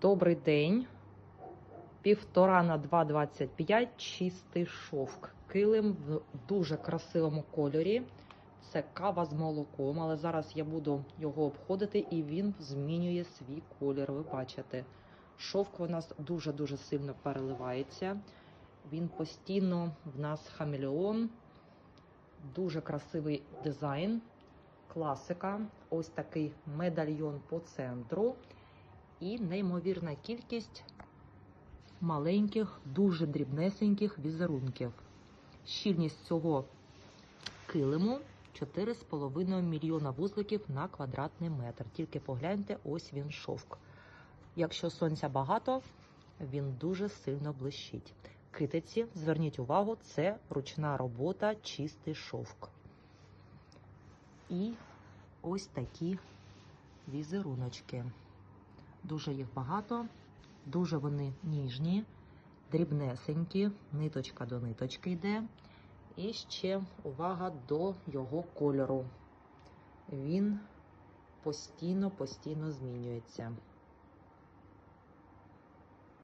Добрий день. Півтора на 2,25 чистий шовк. Килим в дуже красивому кольорі. Це кава з молоком, але зараз я буду його обходити і він змінює свій колір. Ви бачите. Шовк у нас дуже-дуже сильно переливається. Він постійно в нас хамелеон. Дуже красивий дизайн. Класика. Ось такий медальйон по центру. І неймовірна кількість маленьких, дуже дрібнесеньких візерунків. Щільність цього килиму 4,5 мільйона вузликів на квадратний метр. Тільки погляньте, ось він шовк. Якщо сонця багато, він дуже сильно блищить. Китиці, зверніть увагу, це ручна робота, чистий шовк. І ось такі візеруночки. Дуже їх багато, дуже вони ніжні, дрібнесенькі, ниточка до ниточки йде. І ще увага до його кольору. Він постійно-постійно змінюється.